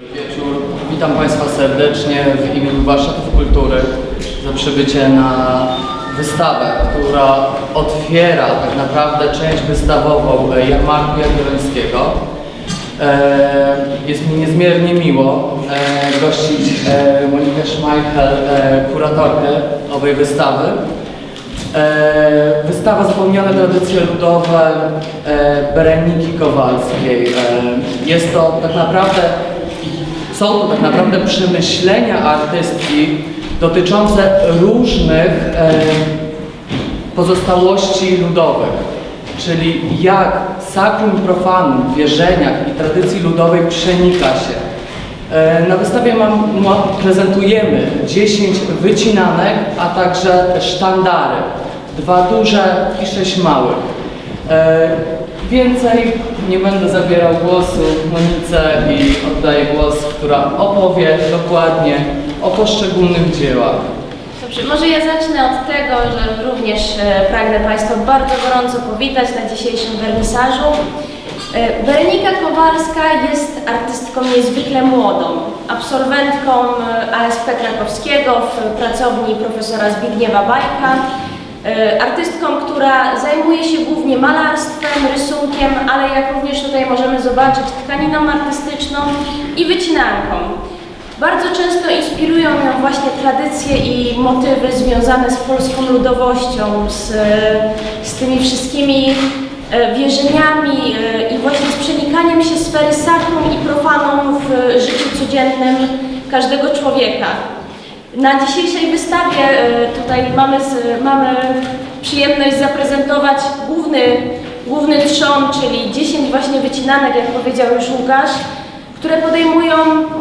Wieczór. Witam Państwa serdecznie w imieniu Warsztatów Kultury za przybycie na wystawę, która otwiera tak naprawdę część wystawową e, Jarmarku Jagiellońskiego. E, Jest mi niezmiernie miło e, gościć Monikę Schmeichel, kuratorkę owej wystawy. Wystawa Zapomniane tradycje ludowe Bereniki Kowalskiej. Jest to tak naprawdę, są to tak naprawdę przemyślenia artystki dotyczące różnych e, pozostałości ludowych, czyli jak sakrum profanum w wierzeniach i tradycji ludowej przenika się. E, Na wystawie mam, ma, prezentujemy 10 wycinanek, a także sztandary. Dwa duże i sześć małych. E, Więcej nie będę zabierał głosu Monice i oddaję głos, która opowie dokładnie o poszczególnych dziełach. Dobrze, może ja zacznę od tego, że również e, pragnę Państwa bardzo gorąco powitać na dzisiejszym wernisażu. E, Berenika Kowalska jest artystką niezwykle młodą, absolwentką e, ASP Krakowskiego w pracowni profesora Zbigniewa Bajka, artystką, która zajmuje się głównie malarstwem, rysunkiem, ale jak również tutaj możemy zobaczyć tkaniną artystyczną i wycinanką. Bardzo często inspirują ją właśnie tradycje i motywy związane z polską ludowością, z, z tymi wszystkimi e, wierzeniami e, i właśnie z przenikaniem się sfery sakrum i profanum w życiu codziennym każdego człowieka. Na dzisiejszej wystawie e, tutaj mamy, mamy przyjemność zaprezentować główny, główny trzon, czyli 10 właśnie wycinanek, jak powiedział już Łukasz, które podejmują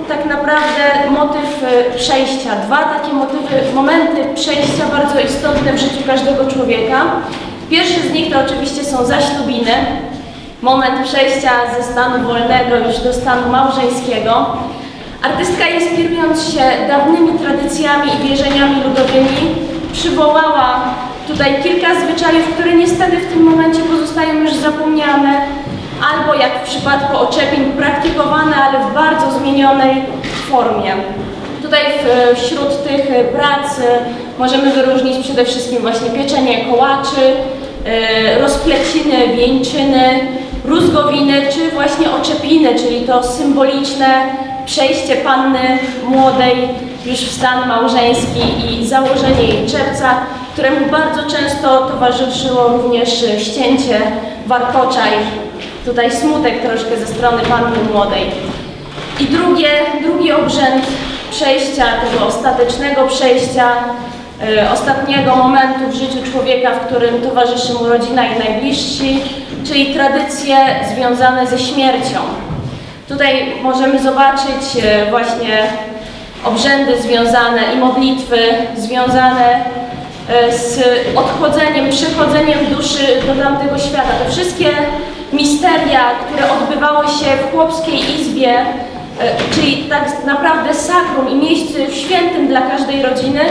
tak naprawdę motyw e, przejścia. Dwa takie motywy, momenty przejścia bardzo istotne w życiu każdego człowieka. Pierwszy z nich to oczywiście są zaślubiny, moment przejścia ze stanu wolnego już do stanu małżeńskiego. Artystka inspirując się dawnymi tradycjami i wierzeniami ludowymi przywołała tutaj kilka zwyczajów, które niestety w tym momencie pozostają już zapomniane, albo jak w przypadku oczepień praktykowane, ale w bardzo zmienionej formie. Tutaj wśród tych prac e, możemy wyróżnić przede wszystkim właśnie pieczenie kołaczy, e, rozpleciny, wieńczyny, rózgowiny, czy właśnie oczepiny, czyli to symboliczne przejście panny młodej już w stan małżeński i założenie jej czepca, któremu bardzo często towarzyszyło również ścięcie warkoczaj, tutaj smutek troszkę ze strony panny młodej. I drugie, drugi obrzęd przejścia, tego ostatecznego przejścia, e, ostatniego momentu w życiu człowieka, w którym towarzyszy mu rodzina i najbliżsi, czyli tradycje związane ze śmiercią. Tutaj możemy zobaczyć e, właśnie obrzędy związane i modlitwy związane e, z odchodzeniem, przechodzeniem duszy do tamtego świata. Te wszystkie misteria, które odbywały się w chłopskiej izbie, e, czyli tak naprawdę sakrum i miejscu świętym dla każdej rodziny,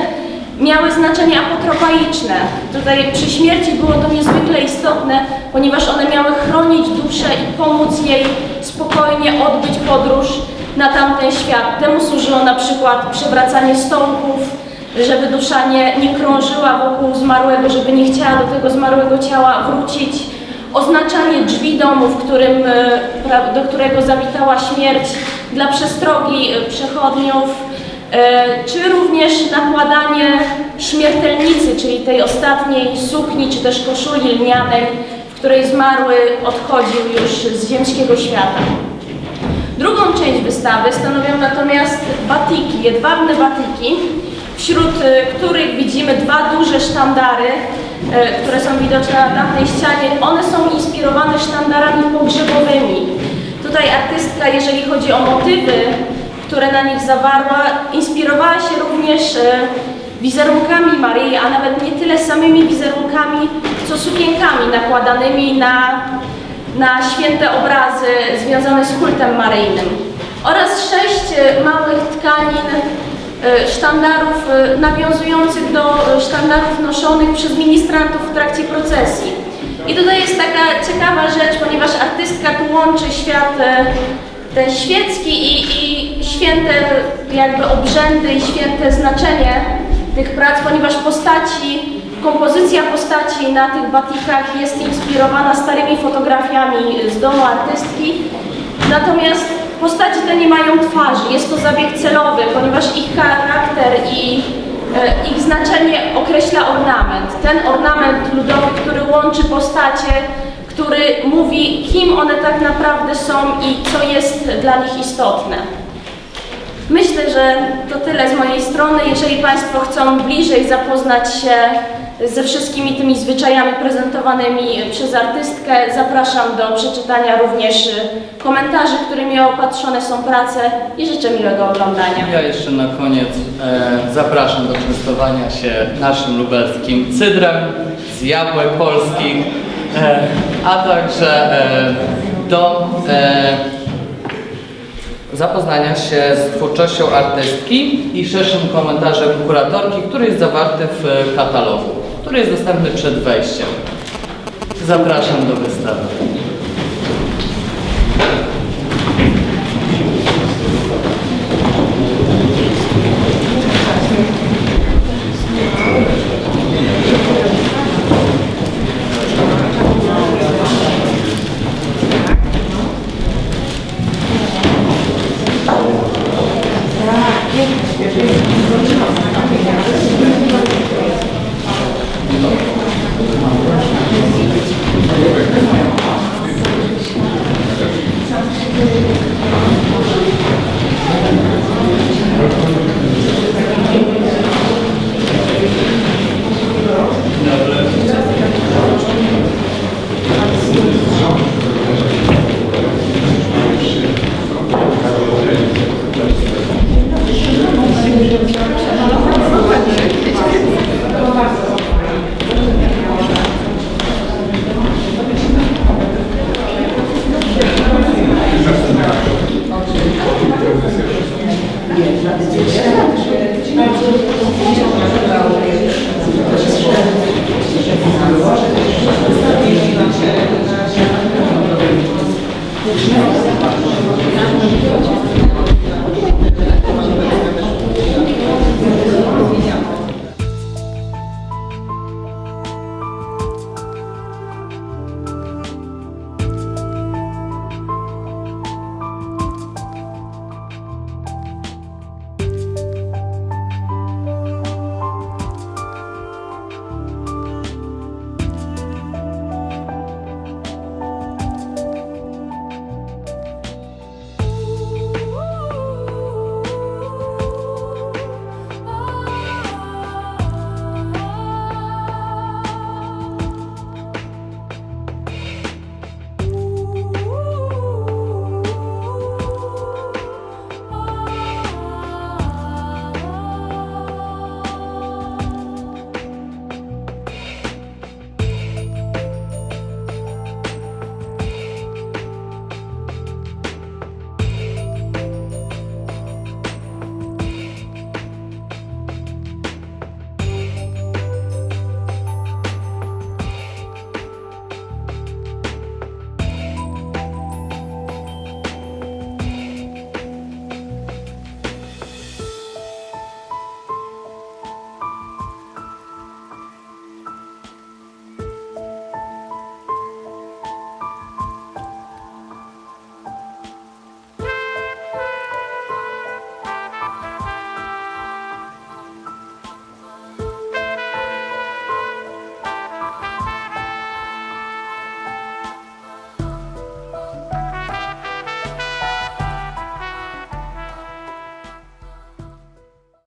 miały znaczenie apotropaiczne. Tutaj przy śmierci było to niezwykle istotne, ponieważ one miały chronić duszę i pomóc jej spokojnie odbyć podróż na tamten świat. Temu służyło na przykład przewracanie stołków, żeby dusza nie, nie krążyła wokół zmarłego, żeby nie chciała do tego zmarłego ciała wrócić. Oznaczanie drzwi domu, w którym, e, do którego zawitała śmierć dla przestrogi e, przechodniów. E, czy również nakładanie śmiertelnicy, czyli tej ostatniej sukni, czy też koszuli lnianej, w której zmarły odchodził już z ziemskiego świata. Drugą część wystawy stanowią natomiast batiki, jedwabne batiki, wśród e, których widzimy dwa duże sztandary, e, które są widoczne na tamtej ścianie. One są inspirowane sztandarami pogrzebowymi. Tutaj artystka, jeżeli chodzi o motywy, które na nich zawarła, inspirowała się również e, wizerunkami Maryi, a nawet nie tyle samymi wizerunkami, co sukienkami nakładanymi na, na święte obrazy związane z kultem maryjnym. Oraz sześć e, małych tkanin e, sztandarów nawiązujących do sztandarów noszonych przez ministrantów w trakcie procesji. I tutaj jest taka ciekawa rzecz, ponieważ artystka tu łączy świat ten świecki i, i święte jakby obrzędy i święte znaczenie tych prac, ponieważ postaci, kompozycja postaci na tych batikach jest inspirowana starymi fotografiami z domu artystki. Natomiast postaci te nie mają twarzy, jest to zabieg celowy, ponieważ ich charakter i e, ich znaczenie określa ornament. Ten ornament ludowy, który łączy postacie, który mówi, kim one tak naprawdę są i co jest dla nich istotne. Myślę, że to tyle z mojej strony. Jeżeli Państwo chcą bliżej zapoznać się ze wszystkimi tymi zwyczajami prezentowanymi przez artystkę, zapraszam do przeczytania również komentarzy, którymi opatrzone są prace i życzę miłego oglądania. Ja jeszcze na koniec e, zapraszam do częstowania się naszym lubelskim cydrem z jabłek polskich, e, a także e, do e, zapoznania się z twórczością artystki i szerszym komentarzem kuratorki, który jest zawarty w katalogu, który jest dostępny przed wejściem. Zapraszam do wystawy.